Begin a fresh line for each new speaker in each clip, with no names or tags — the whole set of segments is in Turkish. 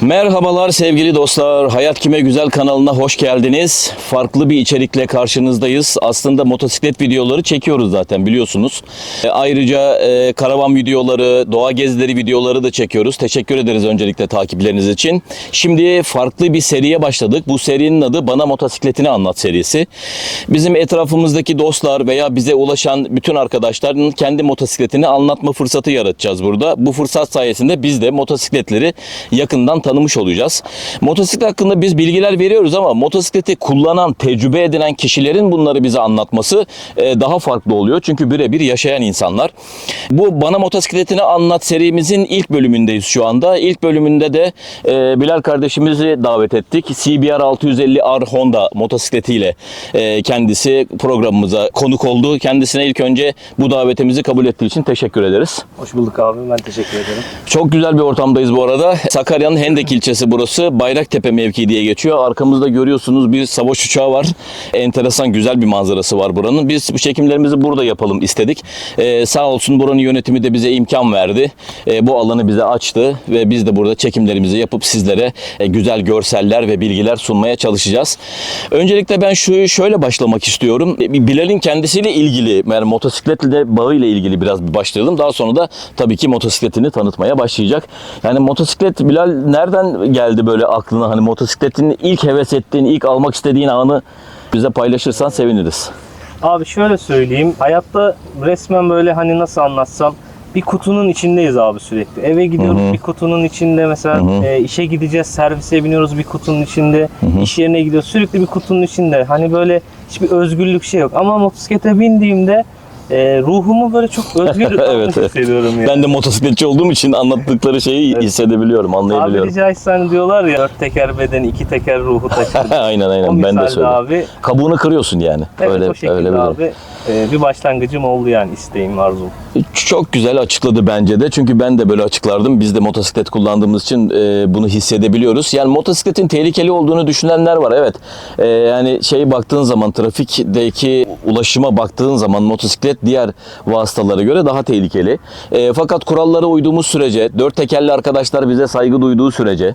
Merhabalar sevgili dostlar. Hayat Kime Güzel kanalına hoş geldiniz. Farklı bir içerikle karşınızdayız. Aslında motosiklet videoları çekiyoruz zaten biliyorsunuz. E, ayrıca e, karavan videoları, doğa gezileri videoları da çekiyoruz. Teşekkür ederiz öncelikle takipleriniz için. Şimdi farklı bir seriye başladık. Bu serinin adı Bana Motosikletini Anlat serisi. Bizim etrafımızdaki dostlar veya bize ulaşan bütün arkadaşların kendi motosikletini anlatma fırsatı yaratacağız burada. Bu fırsat sayesinde biz de motosikletleri yakından tanımış olacağız. Motosiklet hakkında biz bilgiler veriyoruz ama motosikleti kullanan, tecrübe edinen kişilerin bunları bize anlatması e, daha farklı oluyor. Çünkü birebir yaşayan insanlar. Bu Bana Motosikletini Anlat serimizin ilk bölümündeyiz şu anda. İlk bölümünde de e, Bilal kardeşimizi davet ettik. CBR 650R Honda motosikletiyle e, kendisi programımıza konuk oldu. Kendisine ilk önce bu davetimizi kabul ettiği için teşekkür ederiz.
Hoş bulduk abi. Ben teşekkür ederim.
Çok güzel bir ortamdayız bu arada. Sakarya'nın Hendek ilçesi burası. Bayraktepe mevki diye geçiyor. Arkamızda görüyorsunuz bir savaş uçağı var. Enteresan güzel bir manzarası var buranın. Biz bu çekimlerimizi burada yapalım istedik. Ee, sağ olsun buranın yönetimi de bize imkan verdi. Ee, bu alanı bize açtı ve biz de burada çekimlerimizi yapıp sizlere e, güzel görseller ve bilgiler sunmaya çalışacağız. Öncelikle ben şu şöyle başlamak istiyorum. E, Bilal'in kendisiyle ilgili yani motosikletle bağıyla ilgili biraz bir başlayalım. Daha sonra da tabii ki motosikletini tanıtmaya başlayacak. Yani motosiklet Bilal nereden geldi böyle aklına? Hani motosikletin ilk heves ettiğin, ilk almak istediğin anı bize paylaşırsan seviniriz.
Abi şöyle söyleyeyim. Hayatta resmen böyle hani nasıl anlatsam bir kutunun içindeyiz abi sürekli. Eve gidiyoruz bir kutunun içinde mesela e, işe gideceğiz servise biniyoruz bir kutunun içinde. iş yerine gidiyoruz sürekli bir kutunun içinde. Hani böyle hiçbir özgürlük şey yok. Ama motosiklete bindiğimde e, ruhumu böyle çok özgür
Evet, evet.
hissediyorum yani.
Ben de motosikletçi olduğum için anlattıkları şeyi hissedebiliyorum, anlayabiliyorum.
Tabiri caizse hani diyorlar ya dört teker beden iki teker ruhu taşır.
aynen
o
aynen ben de söylüyorum.
abi
Kabuğunu kırıyorsun yani.
Evet
öyle
o şekilde
öyle bir durum.
abi. Ee, bir başlangıcım oldu yani isteğim arzum.
Çok güzel açıkladı bence de. Çünkü ben de böyle açıklardım. Biz de motosiklet kullandığımız için e, bunu hissedebiliyoruz. Yani motosikletin tehlikeli olduğunu düşünenler var. Evet. E, yani şey baktığın zaman trafikteki ulaşıma baktığın zaman motosiklet diğer vasıtalara göre daha tehlikeli. E, fakat kurallara uyduğumuz sürece, dört tekerli arkadaşlar bize saygı duyduğu sürece,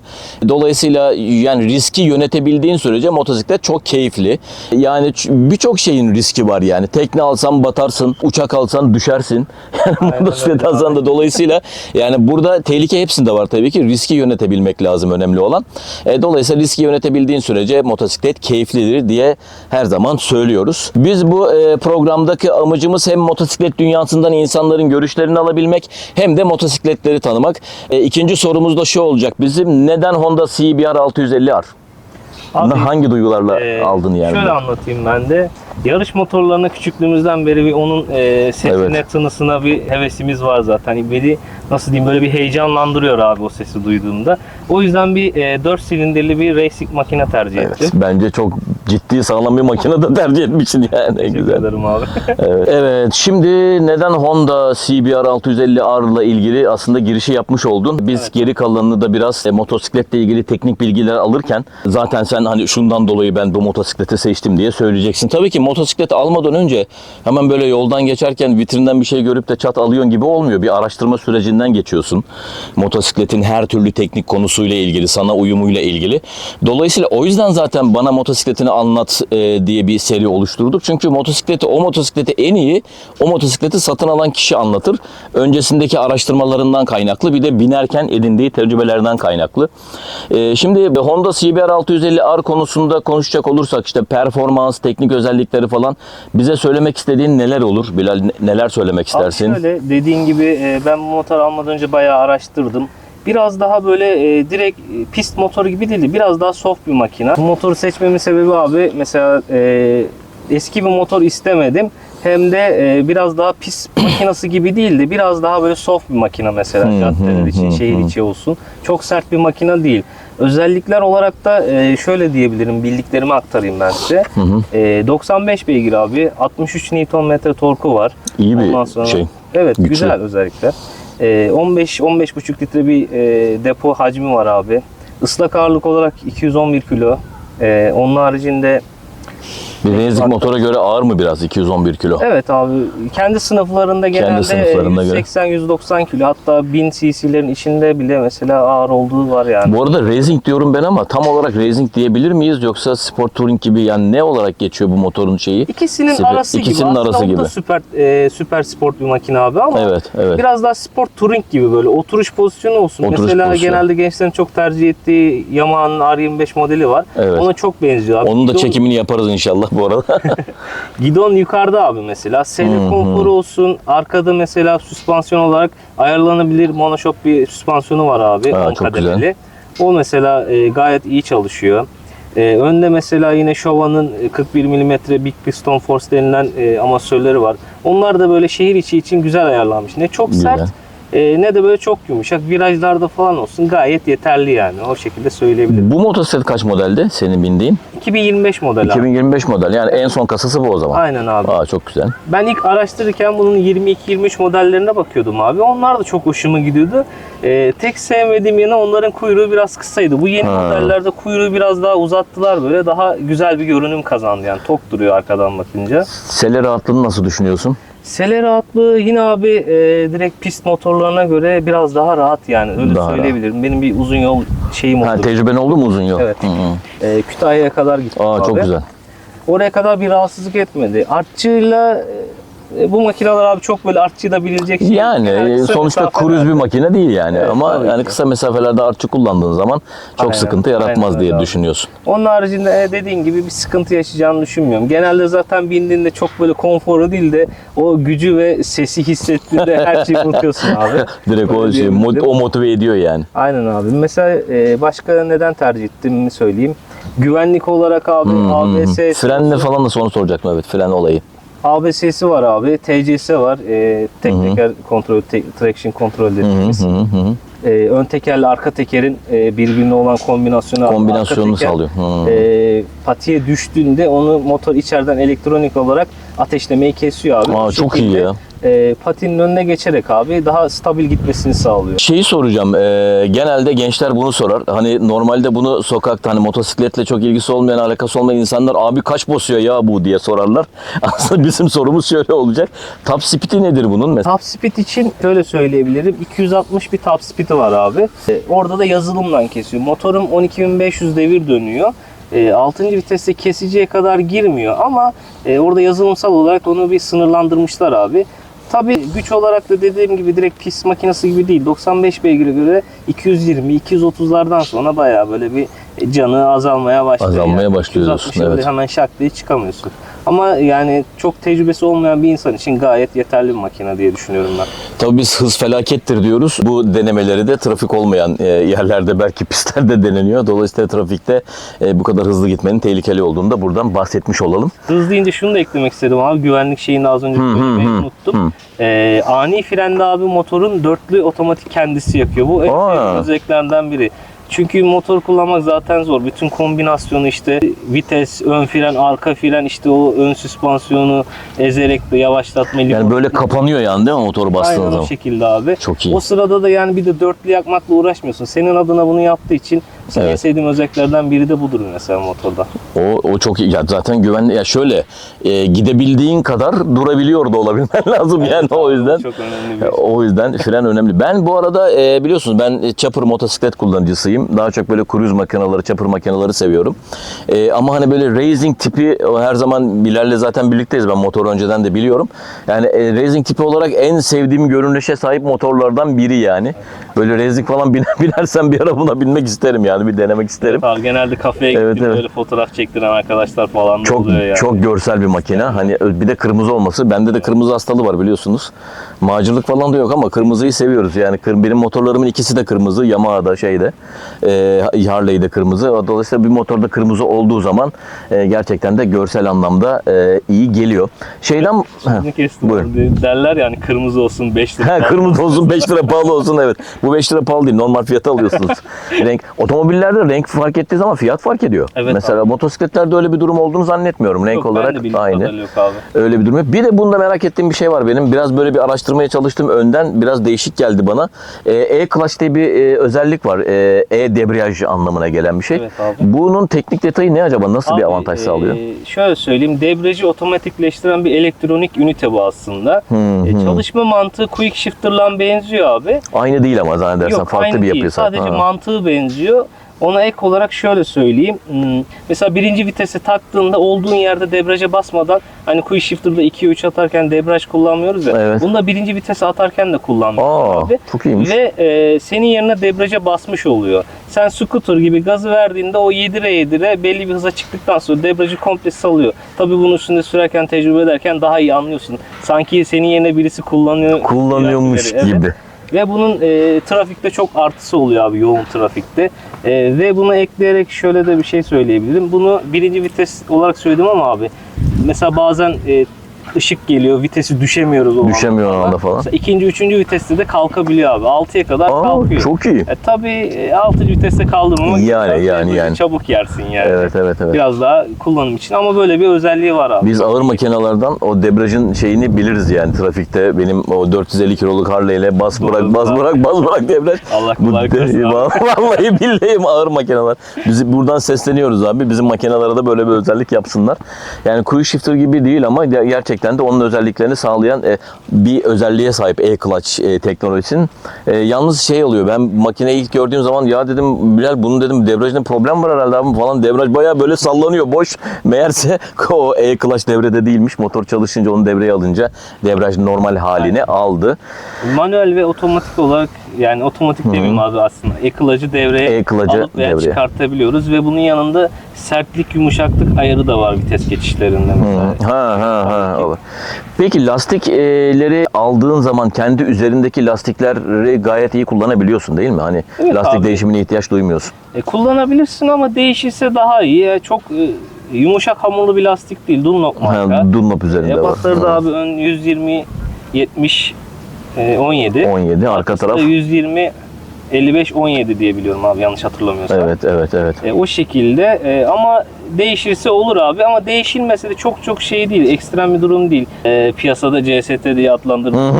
dolayısıyla yani riski yönetebildiğin sürece motosiklet çok keyifli. Yani birçok şeyin riski var yani. Tekne alsan batarsın, uçak alsan düşersin. Yani motosiklet
öyle
alsan da dolayısıyla yani burada tehlike hepsinde var tabii ki. Riski yönetebilmek lazım önemli olan. E, dolayısıyla riski yönetebildiğin sürece motosiklet keyiflidir diye her zaman söylüyoruz. Biz bu e, programdaki amacımız hem motosiklet dünyasından insanların görüşlerini alabilmek hem de motosikletleri tanımak. E, ikinci sorumuz da şu olacak bizim. Neden Honda CBR 650R?
Abi,
Hangi duygularla
Ee,
aldın yani?
Şöyle
bunu?
anlatayım ben de. Yarış motorlarına küçüklüğümüzden beri bir onun e, sesine,
Evet.
tınısına bir hevesimiz var zaten. Hani Beni nasıl diyeyim böyle bir heyecanlandırıyor abi o sesi duyduğumda. O yüzden bir e, 4 silindirli bir racing makine tercih
Evet,
ettim.
bence çok ciddi sağlam bir makine de tercih etmişsin yani.
Teşekkür
Güzel.
ederim abi.
Evet. evet, şimdi neden Honda CBR 650R ile ilgili aslında girişi yapmış oldun. Biz geri kalanını da biraz e, motosikletle ilgili teknik bilgiler alırken zaten sen hani şundan dolayı ben bu motosikleti seçtim diye söyleyeceksin. Tabii ki motosikleti almadan önce hemen böyle yoldan geçerken vitrinden bir şey görüp de çat alıyorsun gibi olmuyor. Bir araştırma sürecinden geçiyorsun. Motosikletin her türlü teknik konusuyla ilgili, sana uyumuyla ilgili. Dolayısıyla o yüzden zaten bana motosikletini anlat e, diye bir seri oluşturduk. Çünkü motosikleti, o motosikleti en iyi o motosikleti satın alan kişi anlatır. Öncesindeki araştırmalarından kaynaklı bir de binerken edindiği tecrübelerden kaynaklı. E, şimdi Honda CBR 650R konusunda konuşacak olursak işte performans, teknik özellikleri falan bize söylemek istediğin neler olur? Bilal ne- neler söylemek istersin?
Abi şöyle dediğin gibi e, ben bu motor almadan önce bayağı araştırdım. Biraz daha böyle e, direkt e, pist motoru gibi değildi. Biraz daha soft bir makine. Bu motoru seçmemin sebebi abi mesela e, eski bir motor istemedim. Hem de e, biraz daha pist makinası gibi değildi. Biraz daha böyle soft bir makine mesela caddeler için, şehir içi olsun. Çok sert bir makine değil. Özellikler olarak da e, şöyle diyebilirim, bildiklerimi aktarayım ben size. E, 95 beygir abi, 63 Nm torku var.
İyi bir
Ondan sonra-
şey.
Evet
Güçlü.
güzel özellikler. Ee, 15 15,5 litre bir e, depo hacmi var abi. Islak ağırlık olarak 211 kilo. Ee, onun haricinde
Bir racing motora göre ağır mı biraz 211 kilo?
Evet abi kendi sınıflarında genelde
sınıflarına göre.
180-190 kilo hatta 1000 cc'lerin içinde bile mesela ağır olduğu var yani.
Bu arada racing diyorum ben ama tam olarak racing diyebilir miyiz yoksa sport touring gibi yani ne olarak geçiyor bu motorun şeyi?
İkisinin
Süper-
arası
ikisinin
gibi. Aslında
arası
o da
gibi.
süper e, süper sport bir makine abi ama
Evet, evet.
biraz daha sport touring gibi böyle oturuş pozisyonu olsun.
Oturuş
Mesela
pozisyonu.
genelde gençlerin çok tercih ettiği Yamaha'nın R25 modeli var.
Evet.
Ona çok benziyor abi.
Onun da çekimini yaparız inşallah bu arada.
Gidon yukarıda abi mesela. Seyir konforu olsun. Arkada mesela süspansiyon olarak ayarlanabilir monoşok bir süspansiyonu var abi.
Ha,
on
çok
kademeli.
güzel.
O mesela e, gayet iyi çalışıyor. E, önde mesela yine Showa'nın e, 41 mm Big Piston Force denilen e, amatörleri var. Onlar da böyle şehir içi için güzel ayarlanmış. Ne çok
Güzel.
sert e, ne de böyle çok yumuşak. Virajlarda falan olsun gayet yeterli yani. O şekilde söyleyebilirim.
bu motosiklet kaç modelde senin bindiğin?
2025 model abi.
2025 model yani en son kasası bu o zaman.
Aynen abi.
Aa çok güzel.
Ben ilk araştırırken bunun 22-23 modellerine bakıyordum abi. Onlar da çok hoşuma gidiyordu. Ee, tek sevmediğim yanı onların kuyruğu biraz kısaydı. Bu yeni
Ha.
modellerde kuyruğu biraz daha uzattılar böyle. Daha güzel bir görünüm kazandı yani. Tok duruyor arkadan bakınca.
Sele rahatlığını nasıl düşünüyorsun?
Sele rahatlığı yine abi e, direkt pist motorlarına göre biraz daha rahat yani. Öyle
Daha
söyleyebilirim. Benim bir uzun yol şeyim
Ha,
oldu.
tecrüben oldu mu uzun yol?
Evet.
Hı hı.
E, Kütahya'ya kadar gittim
Aa
abi.
çok güzel.
Oraya kadar bir rahatsızlık etmedi. Artçıyla e, bu makineler abi çok böyle artçıyı da bilecek şey.
Yani
Genelde kısa
sonuçta kruz bir makine değil yani
Evet,
ama yani
ki.
kısa mesafelerde artçı kullandığın zaman çok
Aynen,
sıkıntı yaratmaz
aynen
diye
abi.
düşünüyorsun.
Onun haricinde e, dediğin gibi bir sıkıntı yaşayacağını düşünmüyorum. Genelde zaten bindiğinde çok böyle konforu değil de o gücü ve sesi hissettiğinde her şeyi unutuyorsun abi.
Direkt o şey mod- o motive ediyor yani.
Aynen abi. Mesela e, başka neden tercih ettiğimi söyleyeyim. Güvenlik olarak abi
Hı hı hı.
ABS
Frenle falan da sonra soracaktım evet fren olayı.
ABS'si var abi, TC'si var, e, tek teker kontrol, te- traction kontrol dediğimiz.
hı hı hı.
E, ön tekerle arka tekerin e, birbirine olan kombinasyonu.
Kombinasyonunu
Arka teker,
sağlıyor. Hı.
E, patiye düştüğünde onu motor içeriden elektronik olarak ateşlemeyi kesiyor abi.
Aa,
Bu
çok iyi
şekilde,
ya.
E, patinin önüne geçerek abi daha stabil gitmesini sağlıyor.
Şeyi soracağım. eee, genelde gençler bunu sorar. Hani normalde bunu sokakta hani motosikletle çok ilgisi olmayan, alakası olmayan insanlar abi kaç basıyor ya bu diye sorarlar. Aslında bizim sorumuz şöyle olacak. Top speed'i nedir bunun? Mesela
Top speed için şöyle söyleyebilirim. 260 bir top speed'i var abi. E, orada da yazılımla kesiyor. Motorum 12500 devir dönüyor. E, 6. viteste kesiciye kadar girmiyor ama e, orada yazılımsal olarak onu bir sınırlandırmışlar abi. Tabii güç olarak da dediğim gibi direkt pist makinesi gibi değil. 95 beygire göre 220-230'lardan sonra bayağı böyle bir canı azalmaya başlıyor.
Azalmaya
yani.
başlıyor diyorsun,
260'a böyle
evet.
hemen şak diye çıkamıyorsun. Ama yani çok tecrübesi olmayan bir insan için gayet yeterli bir makine diye düşünüyorum ben.
tabii biz hız felakettir diyoruz. Bu denemeleri de trafik olmayan e, yerlerde belki pistlerde deneniyor. Dolayısıyla trafikte e, bu kadar hızlı gitmenin tehlikeli olduğunu da buradan bahsetmiş olalım.
Hız deyince şunu da eklemek istedim abi. Güvenlik şeyini az önce
hı,
unuttum. Ee, ani frende abi motorun dörtlü otomatik kendisi yakıyor. Bu en özelliklerden biri. Çünkü motor kullanmak zaten zor. Bütün kombinasyonu işte vites, ön fren, arka fren işte o ön süspansiyonu ezerek de yavaşlatma.
Yani böyle kapanıyor yani değil mi motoru bastığın
Aynen o
zaman?
şekilde abi.
Çok iyi.
O sırada da yani bir de dörtlü yakmakla uğraşmıyorsun. Senin adına bunu yaptığı için en
Evet.
sevdiğim özelliklerden biri de budur mesela motorda.
O, o çok iyi. Ya zaten güvenli. Ya şöyle e, gidebildiğin kadar durabiliyor da olabilmen lazım yani o yüzden.
Çok önemli bir
E, O yüzden fren önemli. Ben bu arada e, biliyorsunuz ben chopper motosiklet kullanıcısıyım. Daha çok böyle cruise makineleri, chopper makineleri seviyorum. E, ama hani böyle racing tipi her zaman Bilal'le zaten birlikteyiz. Ben motoru önceden de biliyorum. Yani e, racing tipi olarak en sevdiğim görünüşe sahip motorlardan biri yani. Böyle racing falan biner, binersem bir ara buna binmek isterim yani bir denemek isterim.
Abi genelde kafeye
Evet,
gidip
evet.
böyle fotoğraf çektiren arkadaşlar falan
Çok
oluyor yani.
çok görsel bir makine. Hani bir de kırmızı olması. Bende de kırmızı hastalığı var biliyorsunuz. Macırlık falan da yok ama kırmızıyı seviyoruz. Yani benim motorlarımın ikisi de kırmızı. Yamaha'da şeyde. E, Harley'de kırmızı. Dolayısıyla bir motorda kırmızı olduğu zaman e, gerçekten de görsel anlamda e, iyi geliyor. Şeyden. Buyurun.
abi. Derler yani kırmızı olsun 5 lira.
Ha, kırmızı olsun 5 lira pahalı olsun evet. Bu 5 lira pahalı değil. Normal fiyata alıyorsunuz. renk otomobillerde renk fark ettiği zaman fiyat fark ediyor.
Evet
Mesela
abi.
motosikletlerde öyle bir durum olduğunu zannetmiyorum. Renk
Yok,
olarak aynı.
yok abi.
Öyle bir durum yok. Bir de bunda merak ettiğim bir şey var benim. Biraz böyle bir araştırmaya çalıştım. Önden biraz değişik geldi bana. Ee, E-Clutch diye bir e, özellik var. Ee, E-debriyaj anlamına gelen bir şey.
Evet abi.
Bunun teknik detayı ne acaba? Nasıl bir
Abi,
avantaj
e,
sağlıyor?
şöyle söyleyeyim, debriyajı otomatikleştiren bir elektronik ünite bu aslında.
Hı,
E,
hı.
çalışma mantığı quick shifter'la benziyor abi.
Aynı değil ama zannedersen
Yok
farklı bir yapıysa.
Sadece
Ha.
mantığı benziyor. Ona ek olarak şöyle söyleyeyim. Hmm, Mesela birinci vitese taktığında olduğun yerde debriyaja basmadan hani quick shifter'da 2'ye 3 atarken debriyaj kullanmıyoruz ya.
Evet.
Bunda birinci vitese atarken de kullanmıyoruz
Aa,
abi.
çok iyiymiş.
Ve e, senin yerine debriyaja basmış oluyor. Sen scooter gibi gazı verdiğinde o yedire yedire belli bir hıza çıktıktan sonra debriyajı komple salıyor. Tabii bunun üstünde sürerken tecrübe ederken daha iyi anlıyorsun. Sanki senin yerine birisi kullanıyor.
Kullanıyormuş
Evet. Ve bunun e, trafikte çok artısı oluyor abi yoğun trafikte. E, ve buna ekleyerek şöyle de bir şey söyleyebilirim. Bunu birinci vites olarak söyledim ama abi mesela bazen e, ışık geliyor vitesi düşemiyoruz o
Düşemiyor anda falan.
Mesela ikinci, üçüncü viteste de kalkabiliyor abi. 6'ya kadar
Aa,
kalkıyor.
çok iyi.
E, tabii 6. viteste kaldırmamak
Yani, yani, yani.
çabuk yersin yani.
Evet evet evet.
Biraz daha kullanım için ama böyle bir özelliği var abi.
Biz ağır makinelerden o debriyajın şeyini biliriz yani trafikte. Benim o 450 kiloluk Harley ile bas
Doğru,
bırak bas
abi.
bırak bas bırak debriyaj.
Allah abi.
Vallahi billahi ağır makineler. Bizi buradan sesleniyoruz abi. Bizim makinelere de böyle bir özellik yapsınlar. Yani quick shifter gibi değil ama ge- gerçekten de onun özelliklerini sağlayan e, bir özelliğe sahip e-clutch e, teknolojisinin. E, yalnız şey oluyor. Ben makineyi ilk gördüğüm zaman ya dedim Bilal bunun dedim debriyajında problem var herhalde abi falan. Debriyaj bayağı böyle sallanıyor boş. Meğerse o e-clutch devrede değilmiş. Motor çalışınca onu devreye alınca debriyaj normal halini aldı.
Manuel ve otomatik olarak yani otomatik demeyeyim abi aslında. E-kılacı devreye
E-kılacı
alıp veya
devreye.
çıkartabiliyoruz ve bunun yanında sertlik yumuşaklık ayarı da var vites geçişlerinde mesela.
Ha ha ha. olur. Peki lastikleri aldığın zaman kendi üzerindeki lastikleri gayet iyi kullanabiliyorsun değil mi? Hani
Evet
lastik
abi.
değişimine ihtiyaç duymuyorsun.
E, kullanabilirsin ama değişirse daha iyi. Yani çok e, yumuşak hamurlu bir lastik değil. Dunlop marka.
Ha, Dunlop üzerinde var.
Ebatları da
Hı.
abi ön 120 70 e, 17.
17 arka taraf.
da 120 55 17 diye biliyorum abi yanlış hatırlamıyorsam.
Evet evet evet.
E, o şekilde e, ama değişirse olur abi ama değişilmese de çok çok şey değil. Ekstrem bir durum değil. E, piyasada CST diye adlandırılıyor.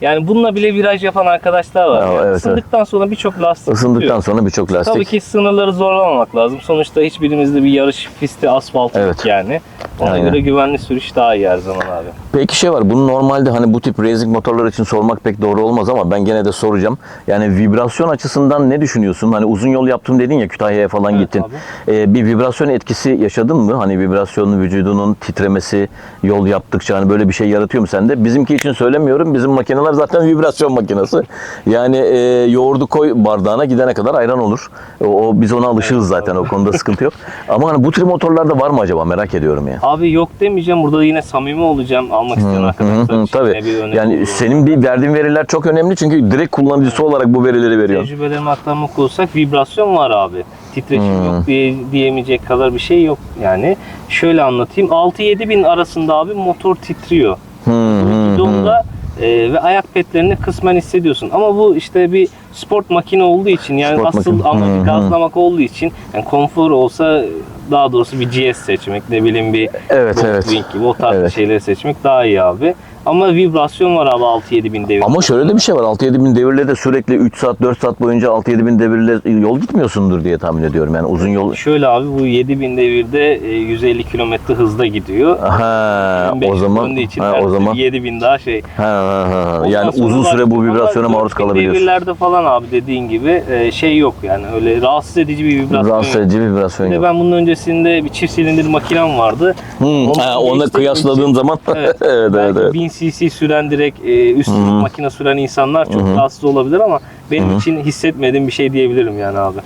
yani bununla bile viraj yapan arkadaşlar var.
Ya,
Yani
evet,
Isındıktan sonra birçok lastik
Isındıktan
tutuyor.
sonra birçok lastik.
Tabii ki sınırları zorlamamak lazım. Sonuçta hiçbirimizde bir yarış pisti, asfalt
Evet.
yok yani. Ona
Aynen.
göre güvenli sürüş daha iyi her zaman abi.
Peki şey var. Bunu normalde hani bu tip racing motorlar için sormak pek doğru olmaz ama ben gene de soracağım. Yani vibrasyon açısından ne düşünüyorsun? Hani uzun yol yaptım dedin ya Kütahya'ya falan
Evet
gittin.
abi.
Ee, bir vibrasyon etkisi yaşadın mı? Hani vibrasyonun vücudunun titremesi yol yaptıkça hani böyle bir şey yaratıyor mu sende? Bizimki için söylemiyorum. Bizim makineler zaten vibrasyon makinesi. Yani e, yoğurdu koy bardağına gidene kadar ayran olur. O, o- biz ona alışığız zaten o konuda sıkıntı yok. Ama hani bu tür motorlarda var mı acaba? Merak ediyorum ya.
Abi yok demeyeceğim. Burada yine samimi olacağım. Almak isteyen arkadaşlar için
tabii.
bir
Yani
olur.
senin bir verdiğin veriler çok önemli çünkü direkt kullanıcısı olarak bu verileri veriyorsun.
Tecrübelerimi aktarmak olursak vibrasyon var abi. Titreşim
Hmm.
yok diye, diyemeyecek kadar bir şey yok yani. Şöyle anlatayım. 6-7 bin arasında abi motor titriyor.
Hı, hı, hı.
Gidonda e, ve ayak petlerini kısmen hissediyorsun. Ama bu işte bir sport makine olduğu için yani
Sport
asıl
makine.
amacı
Hı hı.
gazlamak olduğu için yani konfor olsa daha doğrusu bir GS seçmek ne bileyim bir
Evet, evet.
Goldwing gibi o tarz
Evet.
şeyleri seçmek daha iyi abi. Ama vibrasyon var abi 6-7 bin devir.
Ama şöyle de bir şey var. 6-7 bin devirle de sürekli 3 saat 4 saat boyunca 6-7 bin devirle yol gitmiyorsundur diye tahmin ediyorum. Yani uzun yol.
Şöyle abi bu 7000 devirde e, 150 km hızda gidiyor.
Ha,
1500
o zaman
için
ha, o zaman
7000 daha şey.
ha, ha, ha.
Ondan
yani uzun süre bu vibrasyona maruz
4000
kalabiliyorsun.
Devirlerde falan abi dediğin gibi e, şey yok yani öyle rahatsız edici bir vibrasyon
Rahatsız edici bir vibrasyon yok.
ben bunun öncesinde bir çift silindir makinem vardı.
Hmm,
Onu
ha, onunla
değiştirdiğim
kıyasladığın
için-
zaman evet
Evet.
evet evet.
1000 cc süren direkt e, üst sınıf makine süren insanlar çok rahatsız olabilir ama benim için hissetmediğim bir şey diyebilirim yani abi.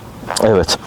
Evet.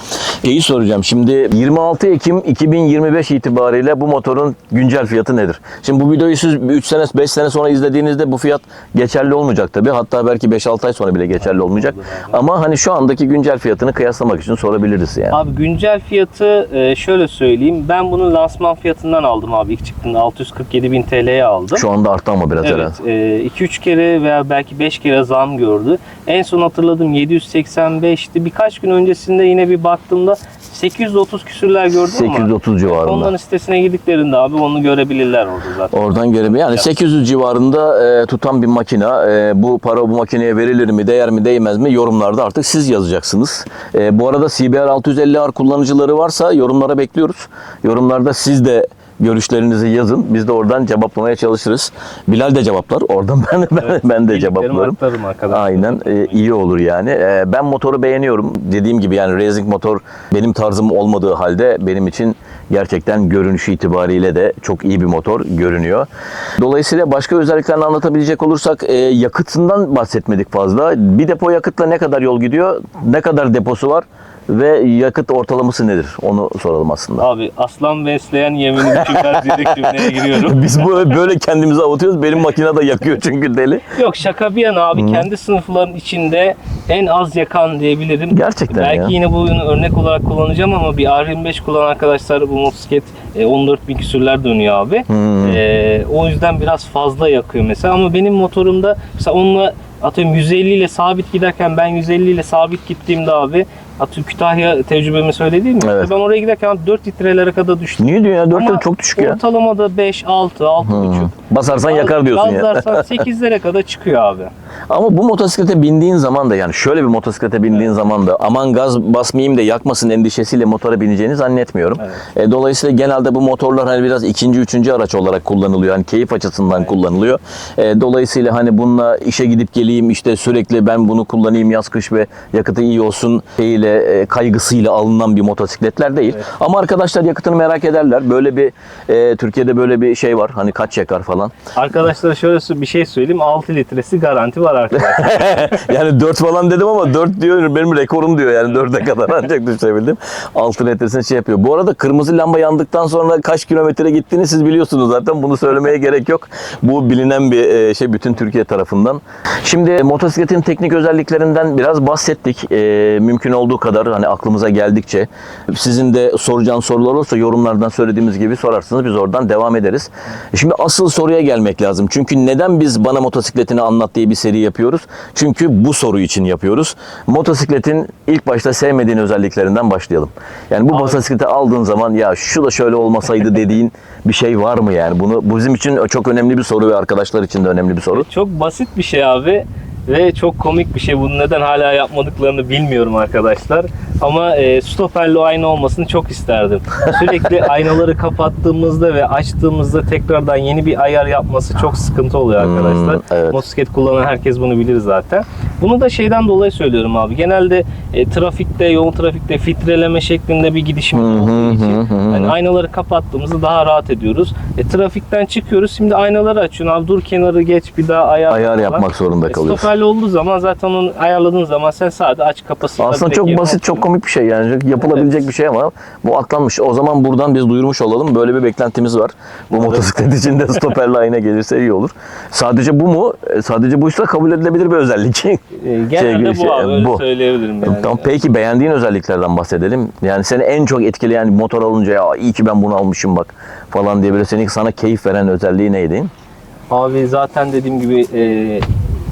Şeyi soracağım. Şimdi 26 Ekim 2025 itibariyle bu motorun güncel fiyatı nedir? Şimdi bu videoyu siz 3 sene 5 sene sonra izlediğinizde bu fiyat geçerli olmayacak tabii. Hatta belki 5-6 ay sonra bile geçerli olmayacak. Ama hani şu andaki güncel fiyatını kıyaslamak için sorabiliriz yani.
Abi güncel fiyatı e, şöyle söyleyeyim. Ben bunu lansman fiyatından aldım abi. İlk çıktığında 647 bin TL'ye aldım.
Şu anda arttı ama biraz herhalde.
Evet, 2-3 kere veya belki 5 kere zam gördü. En son hatırladığım 785'ti. Birkaç gün öncesinde yine bir baktığımda 830 küsürler gördüm ama
830 civarında.
onların sitesine girdiklerinde abi onu görebilirler orada zaten.
Oradan görebiliyor. Yani 800 civarında e, tutan bir makina. E, bu para bu makineye verilir mi, değer mi, değmez mi? Yorumlarda artık siz yazacaksınız. E, bu arada CBR 650R kullanıcıları varsa yorumlara bekliyoruz. Yorumlarda siz de görüşlerinizi yazın. Biz de oradan cevaplamaya çalışırız. Bilal de cevaplar. Oradan ben ben, ben de cevaplarım. Aynen e, iyi olur yani. E, ben motoru beğeniyorum. Dediğim gibi yani racing motor benim tarzım olmadığı halde benim için gerçekten görünüşü itibariyle de çok iyi bir motor görünüyor. Dolayısıyla başka özelliklerini anlatabilecek olursak e, yakıtından bahsetmedik fazla. Bir depo yakıtla ne kadar yol gidiyor? Ne kadar deposu var? Ve yakıt ortalaması nedir? Onu soralım aslında.
Abi aslan besleyen yemini düşünmez diyerek cümleye giriyorum.
Biz bu böyle kendimizi avutuyoruz. Benim makine de yakıyor çünkü deli.
Yok şaka bir yana abi kendi sınıfların içinde en az yakan diyebilirim.
Gerçekten
Belki
ya.
yine bunu örnek olarak kullanacağım ama bir R25 kullanan arkadaşlar bu motosiklet e, 14 bin küsürler dönüyor abi.
Hmm.
E, o yüzden biraz fazla yakıyor mesela ama benim motorumda mesela onunla atıyorum 150 ile sabit giderken ben 150 ile sabit gittiğimde abi atıyorum Kütahya tecrübemi söylediğim mi?
Evet.
Ben oraya giderken 4 litrelere kadar düştüm.
Niye diyor ya? 4
Ama
çok düşük ya.
Ortalamada 5, 6, 6,5.
Basarsan yakar diyorsun ya.
Gazlarsan 8'lere kadar çıkıyor abi.
Ama bu motosiklete bindiğin zaman da yani şöyle bir motosiklete bindiğin zaman da aman gaz basmayayım da yakmasın endişesiyle motora bineceğini zannetmiyorum. E, dolayısıyla genelde bu motorlar hani biraz ikinci, üçüncü araç olarak kullanılıyor. Hani keyif açısından kullanılıyor. E, dolayısıyla hani bununla işe gidip geleyim işte sürekli ben bunu kullanayım yaz kış ve yakıtı iyi olsun şeyle e, kaygısıyla alınan bir motosikletler değil. Ama arkadaşlar yakıtını merak ederler. Böyle bir e, Türkiye'de böyle bir şey var. Hani kaç yakar falan.
Arkadaşlara şöyle bir şey söyleyeyim. 6 litresi garanti var arkadaşlar.
yani 4 falan dedim ama 4 diyor benim rekorum diyor yani 4'e kadar ancak düşebildim. 6 litresini şey yapıyor. Bu arada kırmızı lamba yandıktan sonra kaç kilometre gittiğini siz biliyorsunuz zaten. Bunu söylemeye gerek yok. Bu bilinen bir e, şey bütün Türkiye tarafından. Şimdi motosikletin teknik özelliklerinden biraz bahsettik. E, mümkün olduğu kadar hani aklımıza geldikçe sizin de soracağınız sorular olursa yorumlardan söylediğimiz gibi sorarsınız. Biz oradan devam ederiz. Şimdi asıl soruya gelmek lazım. Çünkü neden biz bana motosikletini anlat diye bir seri yapıyoruz? Çünkü bu soru için yapıyoruz. Motosikletin ilk başta sevmediğin özelliklerinden başlayalım. Yani bu
Abi-
motosikleti aldığın zaman ya şu da şöyle olmasaydı dediğin bir şey var mı yani? Bunu bu bizim için çok önemli bir soru ve arkadaşlar için de önemli bir soru.
çok basit bir şey abi. Ve çok komik bir şey. Bunu neden hala yapmadıklarını bilmiyorum arkadaşlar. Ama e, stoperli ayna olmasını çok isterdim. Sürekli aynaları kapattığımızda ve açtığımızda tekrardan yeni bir ayar yapması çok sıkıntı oluyor arkadaşlar.
Hmm, evet.
Motosiklet kullanan herkes bunu bilir zaten. Bunu da şeyden dolayı söylüyorum abi. Genelde e, trafikte, yoğun trafikte filtreleme şeklinde bir
hı
olduğu için hani aynaları kapattığımızda daha rahat ediyoruz. E, trafikten çıkıyoruz. Şimdi aynaları açıyorsun abi dur kenarı geç bir daha ayar
Ayar yapmak zorunda
E, Stoperli olduğu zaman zaten onu ayarladığın zaman sen sadece aç kapasını
Aslında çok basit, çok komik bir şey yani. Yapılabilecek bir şey ama bu atlanmış. O zaman buradan biz duyurmuş olalım. Böyle bir beklentimiz var. Bu motosiklet içinde stoperli ayna gelirse iyi olur. Sadece bu mu? E, Sadece buysa kabul edilebilir bir özellik.
E, genelde
Şey-
bu abi öyle
bu.
söyleyebilirim yani.
Tamam peki beğendiğin özelliklerden bahsedelim. Yani seni en çok etkileyen motor alınca ya iyi ki ben bunu almışım bak falan diye böyle seni sana keyif veren özelliği neydi?
Abi zaten dediğim gibi e,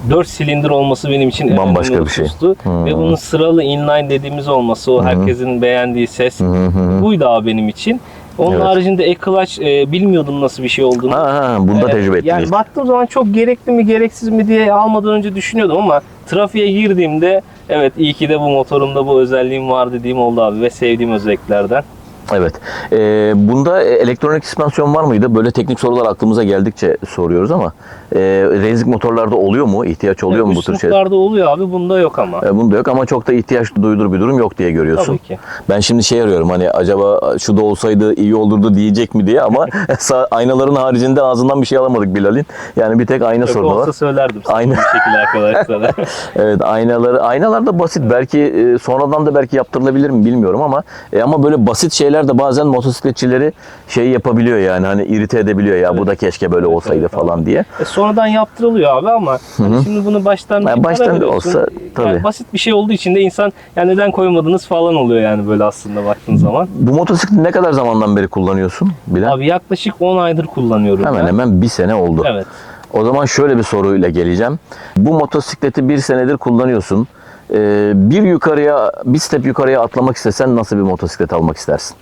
4 silindir olması benim için en
Bambaşka
önemli
bir şey.
husustu. Ve bunun sıralı inline dediğimiz olması o herkesin beğendiği ses buydu abi benim için. Onun
Evet.
haricinde e-clutch e, bilmiyordum nasıl bir şey olduğunu.
Ha ha bunda
Evet,
tecrübe ettin.
Yani baktığım zaman çok gerekli mi gereksiz mi diye almadan önce düşünüyordum ama trafiğe girdiğimde evet iyi ki de bu motorumda bu özelliğim var dediğim oldu abi ve sevdiğim özelliklerden.
Evet. Ee, bunda elektronik süspansiyon var mıydı? Böyle teknik sorular aklımıza geldikçe soruyoruz ama e, racing motorlarda oluyor mu? İhtiyaç oluyor mu bu
Üst
tür şey?
sınıflarda oluyor abi bunda yok ama.
E, Bunda yok ama çok da ihtiyaç duyulur bir durum yok diye görüyorsun.
Tabii ki.
Ben şimdi şey arıyorum hani acaba şu da olsaydı iyi olurdu diyecek mi diye ama aynaların haricinde ağzından bir şey alamadık Bilal'in. Yani bir tek ayna sorunu var.
olsa söylerdim
Aynen.
bir şekilde arkadaşlara.
Evet aynaları aynalar da basit belki e, sonradan da belki yaptırılabilir mi bilmiyorum ama e, ama böyle basit şeyler de bazen motosikletçileri şey yapabiliyor yani hani irite edebiliyor ya bu da keşke böyle olsaydı
evet,
falan diye.
E, sonradan yaptırılıyor abi ama hani şimdi bunu baştan
Yani baştan da olsa,
Yani
tabii.
basit bir şey olduğu için de insan ya neden koymadınız falan oluyor yani böyle aslında baktığın zaman.
Bu motosikleti ne kadar zamandan beri kullanıyorsun Bilal?
Abi yaklaşık 10 aydır kullanıyorum
hemen
ben.
hemen bir sene oldu.
Evet.
O zaman şöyle bir soruyla geleceğim. Bu motosikleti bir senedir kullanıyorsun. Ee, bir yukarıya, bir step yukarıya atlamak istesen nasıl bir motosiklet almak istersin?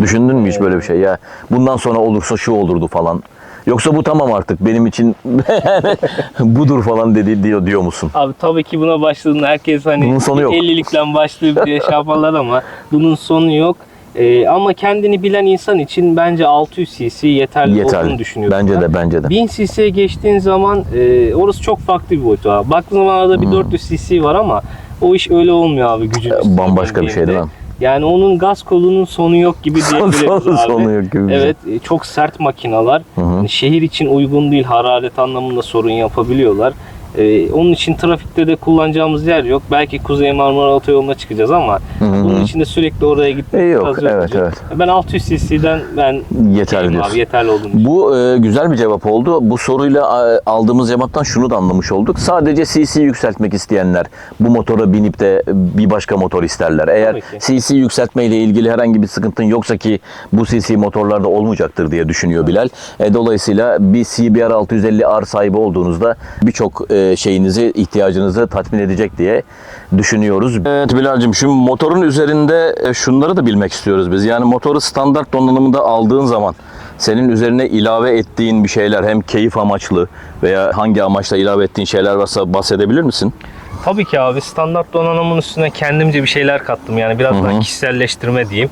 Düşündün mü hiç böyle bir şey? Ya bundan sonra olursa şu olurdu falan. Yoksa bu tamam artık benim için budur falan dedi diyor diyor musun?
Abi tabii ki buna başladığında herkes hani
Bunun sonu yok.
50'likten başlayıp diye şey yaparlar ama bunun sonu yok. Ee, ama kendini bilen insan için bence 600 cc yeterli,
Yeterli.
olduğunu düşünüyorum.
Bence
ben.
de bence de.
1000 cc'ye geçtiğin zaman e, orası çok farklı bir boyut. Baktığın zaman arada bir 400 cc var ama o iş öyle olmuyor abi gücün
Hmm. Bambaşka bir şey değil mi?
Yani onun gaz kolunun sonu yok gibi diyebiliriz abi.
sonu yok gibi şey.
Evet e, çok sert makinalar.
Hı hı.
Yani şehir için uygun değil. Hararet anlamında sorun yapabiliyorlar. E, onun için trafikte de kullanacağımız yer yok. Belki Kuzey Marmara Otoyolu'na çıkacağız ama
Hı hı.
bunun için de sürekli oraya gitmek
E, yok,
biraz
evet, evet.
Ben 600 cc'den ben
Yeterli diyorsun.
abi, yeterli olduğunu.
Bu e, güzel bir cevap oldu. Bu soruyla e, aldığımız cevaptan şunu da anlamış olduk. Sadece CC yükseltmek isteyenler bu motora binip de bir başka motor isterler. Eğer CC yükseltme ile ilgili herhangi bir sıkıntın yoksa ki bu CC motorlarda olmayacaktır diye düşünüyor Bilal. E, dolayısıyla bir CBR 650R sahibi olduğunuzda birçok e, şeyinizi, ihtiyacınızı tatmin edecek diye düşünüyoruz. Evet Bilal'cim şu motorun üzerinde e, şunları da bilmek istiyoruz biz. Yani motoru standart donanımında aldığın zaman senin üzerine ilave ettiğin bir şeyler hem keyif amaçlı veya hangi amaçla ilave ettiğin şeyler varsa bahsedebilir misin?
Tabii ki abi standart donanımın üstüne kendimce bir şeyler kattım. Yani biraz daha kişiselleştirme diyeyim.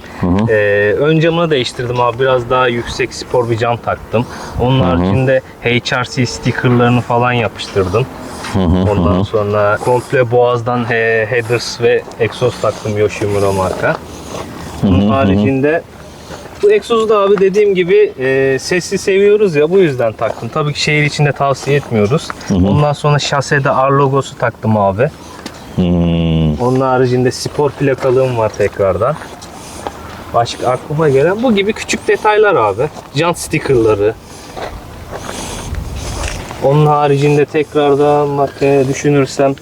Ee, ön camını değiştirdim abi. Biraz daha yüksek spor bir cam taktım. Onun haricinde HRC stickerlarını falan yapıştırdım. Ondan sonra komple boğazdan he- headers ve egzoz taktım Yoshimura marka. Bunun haricinde bu egzozu da abi dediğim gibi e, sesli seviyoruz ya bu yüzden taktım. Tabii ki şehir içinde tavsiye etmiyoruz. Ondan sonra şasede R logosu taktım abi.
Hmm.
Onun haricinde spor plakalığım var tekrardan. Başka aklıma gelen bu gibi küçük detaylar abi. Jant stickerları. Onun haricinde tekrardan bak e, düşünürsem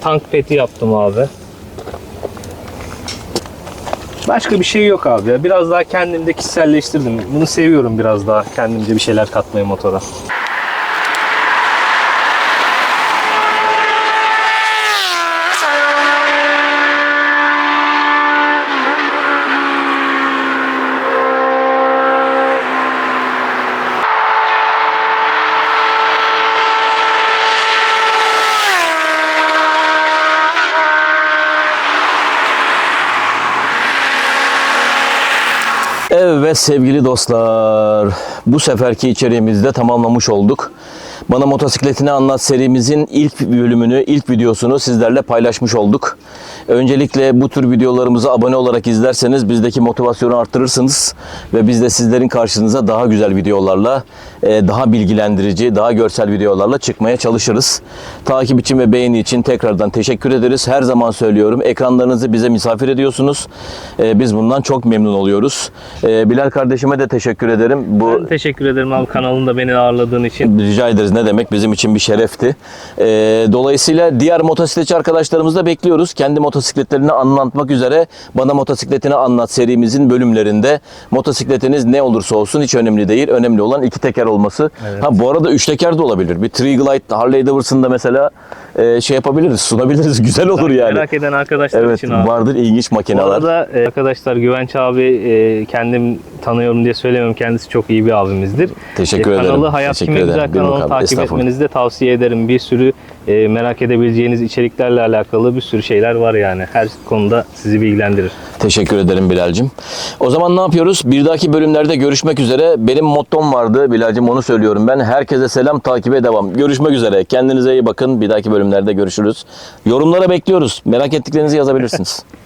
tank peti yaptım abi. Başka bir şey yok abi ya. Biraz daha kendimde kişiselleştirdim. Bunu seviyorum biraz daha kendimce bir şeyler katmayı motora.
Evet sevgili dostlar, bu seferki içeriğimizde tamamlamış olduk. Bana motosikletini anlat serimizin ilk bölümünü, ilk videosunu sizlerle paylaşmış olduk. Öncelikle bu tür videolarımıza abone olarak izlerseniz bizdeki motivasyonu artırırsınız ve biz de sizlerin karşınıza daha güzel videolarla, e, daha bilgilendirici, daha görsel videolarla çıkmaya çalışırız. Takip için ve beğeni için tekrardan teşekkür ederiz. Her zaman söylüyorum, ekranlarınızı bize misafir ediyorsunuz. E, Biz bundan çok memnun oluyoruz. E, Bilal kardeşime de teşekkür ederim. Bu
Ben teşekkür ederim abi kanalında beni ağırladığın için.
Rica ederiz ne demek bizim için bir şerefti. Dolayısıyla diğer motosikletçi arkadaşlarımızı da bekliyoruz. Kendi motosikletlerini anlatmak üzere Bana Motosikletini Anlat serimizin bölümlerinde motosikletiniz ne olursa olsun hiç önemli değil. Önemli olan iki teker olması.
Evet.
Ha bu arada üç teker de olabilir. Bir Triglide Harley Davidson'da mesela e, şey yapabiliriz, sunabiliriz. Güzel olur yani.
Merak eden arkadaşlar
Evet,
için abi.
vardır ilginç
Bu
makineler.
arada e, arkadaşlar Güvenç abi e, kendim tanıyorum diye söylemiyorum. Kendisi çok iyi bir abimizdir.
Teşekkür
E,
ederim.
Kanalı Hayat
Teşekkür ederim.
Güzel
Bilmiyorum
kanalını
abi,
takip etmenizi de tavsiye ederim. Bir sürü e, merak edebileceğiniz içeriklerle alakalı bir sürü şeyler var yani. Her konuda sizi bilgilendirir.
Teşekkür ederim Bilal'cim. O zaman ne yapıyoruz? Bir dahaki bölümlerde görüşmek üzere. Benim mottom vardı Bilal'cim onu söylüyorum ben. Herkese selam, takibe devam. Görüşmek üzere. Kendinize iyi bakın. Bir dahaki bölümlerde görüşürüz. Yorumlara bekliyoruz. Merak ettiklerinizi yazabilirsiniz.